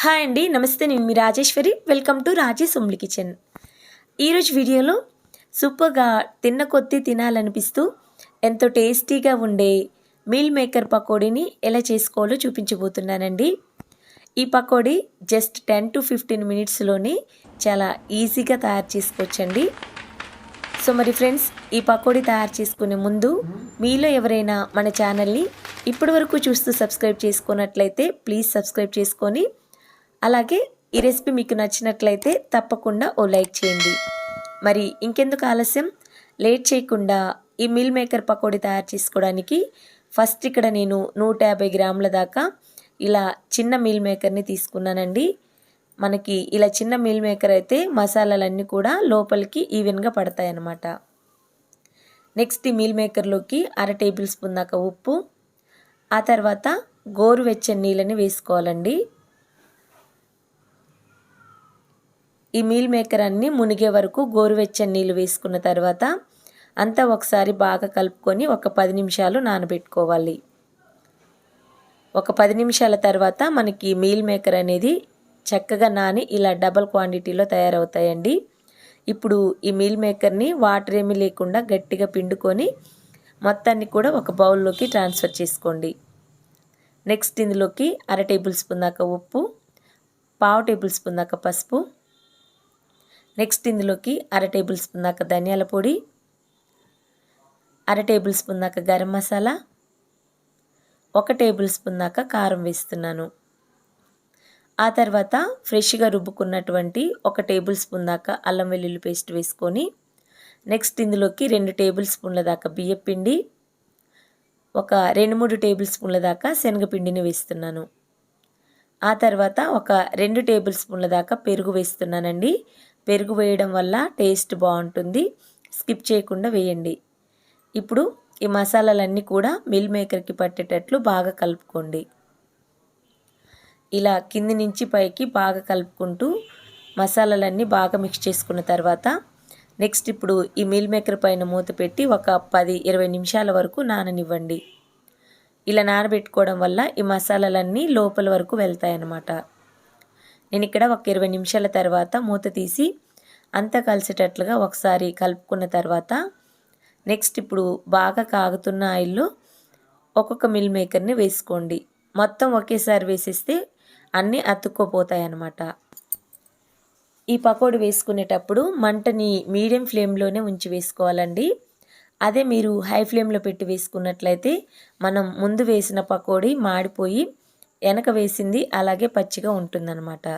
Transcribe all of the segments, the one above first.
Hi అండి నమస్తే నేను మీ రాజేశ్వరి. వెల్కమ్ టు రాజేష్ ఉమ్లి కిచెన్ ఈరోజు వీడియోలో సూపర్గా తిన్న కొద్దీ తినాలనిపిస్తూ ఎంతో టేస్టీగా ఉండే మీల్ మేకర్ పకోడీని ఎలా చేసుకోవాలో చూపించబోతున్నానండి. ఈ pakodi just ten to fifteen మినిట్స్లోనే చాలా ఈజీగా తయారు చేసుకోవచ్చండి. సో మరి ఫ్రెండ్స్ ఈ పకోడీ తయారు చేసుకునే ముందు మీలో ఎవరైనా మన ఛానల్ని ఇప్పటి వరకు చూస్తూ సబ్స్క్రైబ్ చేసుకున్నట్లయితే ప్లీజ్ సబ్స్క్రైబ్ చేసుకొని అలాగే ఈ రెసిపీ మీకు నచ్చినట్లయితే తప్పకుండా ఓ లైక్ చేయండి. మరి ఇంకెందుకు ఆలస్యం? లేట్ చేయకుండా ఈ మిల్ మేకర్ పకోడీ తయారు చేసుకోవడానికి ఫస్ట్ ఇక్కడ నేను నూట యాభై గ్రాముల దాకా ఇలా చిన్న మిల్ మేకర్ని తీసుకున్నానండి. మనకి ఇలా చిన్న మిల్ మేకర్ అయితే మసాలాలన్నీ కూడా లోపలికి ఈవెన్గా పడతాయి అన్నమాట నెక్స్ట్ ఈ మీల్ మేకర్లోకి అర టేబుల్ స్పూన్ దాకా ఉప్పు ఆ తర్వాత గోరువెచ్చని నీళ్ళని వేసుకోవాలండి. ఈ మీల్ మేకర్ అన్నీ మునిగే వరకు గోరువెచ్చని నీళ్ళు వేసుకున్న తర్వాత అంతా ఒకసారి బాగా కలుపుకొని ఒక పది నిమిషాలు నానబెట్టుకోవాలి. ఒక పది నిమిషాల తర్వాత మనకి మీల్ మేకర్ అనేది చక్కగా నాని ఇలా డబల్ క్వాంటిటీలో తయారవుతాయండి. ఇప్పుడు ఈ మీల్ మేకర్ని వాటర్ ఏమీ లేకుండా గట్టిగా పిండుకొని మొత్తాన్ని కూడా ఒక బౌల్లోకి ట్రాన్స్ఫర్ చేసుకోండి. నెక్స్ట్ ఇందులోకి అర టేబుల్ స్పూన్ దాకా ఉప్పు పావు టేబుల్ స్పూన్ దాకా పసుపు నెక్స్ట్ ఇందులోకి అర టేబుల్ స్పూన్ దాకా ధనియాల పొడి అర టేబుల్ స్పూన్ దాకా గరం మసాలా ఒక టేబుల్ స్పూన్ దాకా కారం వేస్తున్నాను. ఆ తర్వాత ఫ్రెష్గా రుబ్బుకున్నటువంటి ఒక టేబుల్ స్పూన్ దాకా అల్లం వెల్లుల్లి పేస్ట్ వేసుకొని నెక్స్ట్ ఇందులోకి రెండు టేబుల్ స్పూన్ల దాకా బియ్యపిండి ఒక రెండు మూడు టేబుల్ స్పూన్ల దాకా శనగపిండిని వేస్తున్నాను. ఆ తర్వాత ఒక రెండు టేబుల్ స్పూన్ల దాకా పెరుగు వేస్తున్నానండి. పెరుగు వేయడం వల్ల టేస్ట్ బాగుంటుంది. స్కిప్ చేయకుండా వేయండి. ఇప్పుడు ఈ మసాలాలన్నీ కూడా మిల్ మేకర్కి పట్టేటట్లు బాగా కలుపుకోండి. ఇలా కింది నుంచి పైకి బాగా కలుపుకుంటూ మసాలాలన్నీ బాగా మిక్స్ చేసుకున్న తర్వాత నెక్స్ట్ ఇప్పుడు ఈ మిల్ మేకర్ పైన మూత పెట్టి ఒక పది ఇరవై నిమిషాల వరకు నాననివ్వండి. ఇలా నానబెట్టుకోవడం వల్ల ఈ మసాలాలన్నీ లోపల వరకు వెళ్తాయన్నమాట. నేను ఇక్కడ ఒక ఇరవై నిమిషాల తర్వాత మూత తీసి అంతా కలిసేటట్లుగా ఒకసారి కలుపుకున్న తర్వాత నెక్స్ట్ ఇప్పుడు బాగా కాగుతున్న ఆయిల్లో ఒక్కొక్క మిల్ మేకర్ని వేసుకోండి. మొత్తం ఒకేసారి వేసేస్తే అన్నీ అతుక్కోపోతాయి అన్నమాట. ఈ పకోడీ వేసుకునేటప్పుడు మంటని మీడియం ఫ్లేమ్లోనే ఉంచి వేసుకోవాలండి. అదే మీరు హై ఫ్లేమ్లో పెట్టి వేసుకున్నట్లయితే మనం ముందు వేసిన పకోడీ మాడిపోయి వెనక వేసింది అలాగే పచ్చిగా ఉంటుందన్నమాట.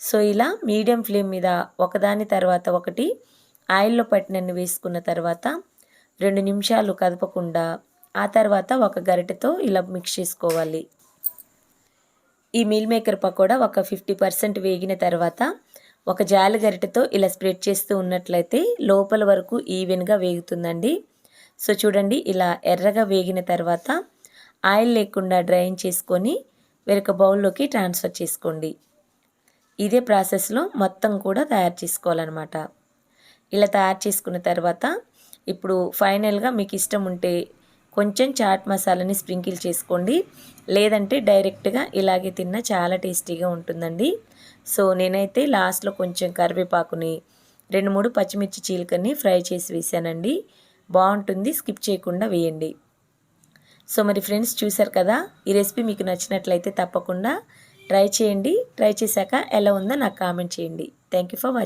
సో ఇలా మీడియం ఫ్లేమ్ మీద ఒకదాని తర్వాత ఒకటి ఆయిల్లో పట్టినన్ని వేసుకున్న తర్వాత రెండు నిమిషాలు కదపకుండా ఆ తర్వాత ఒక గరిటెతో ఇలా మిక్స్ చేసుకోవాలి. ఈ మీల్ మేకర్ పకోడా ఒక ఫిఫ్టీ పర్సెంట్ వేగిన తర్వాత ఒక జాలి గరిటెతో ఇలా స్ప్రెడ్ చేస్తూ ఉన్నట్లయితే లోపల వరకు ఈవెన్గా వేగుతుందండి. సో చూడండి ఇలా ఎర్రగా వేగిన తర్వాత ఆయిల్ లేకుండా డ్రైన్ చేసుకొని వేరొక బౌల్లోకి ట్రాన్స్ఫర్ చేసుకోండి. ఇదే ప్రాసెస్లో మొత్తం కూడా తయారు చేసుకోవాలన్నమాట. ఇలా తయారు చేసుకున్న తర్వాత ఇప్పుడు ఫైనల్గా మీకు ఇష్టం ఉంటే కొంచెం చాట్ మసాలాని స్ప్రింకిల్ చేసుకోండి. లేదంటే డైరెక్ట్గా ఇలాగే తిన్నా చాలా టేస్టీగా ఉంటుందండి. సో నేనైతే లాస్ట్లో కొంచెం కరివేపాకుని రెండు మూడు పచ్చిమిర్చి చీలకని ఫ్రై చేసి వేసానండి బాగుంటుంది స్కిప్ చేయకుండా వేయండి. సో మరి ఫ్రెండ్స్ చూసారు కదా ఈ రెసిపీ మీకు నచ్చినట్లయితే తప్పకుండా ట్రై చేయండి. ట్రై చేశాక ఎలా ఉందో నాకు కామెంట్ చేయండి. Thank you for watching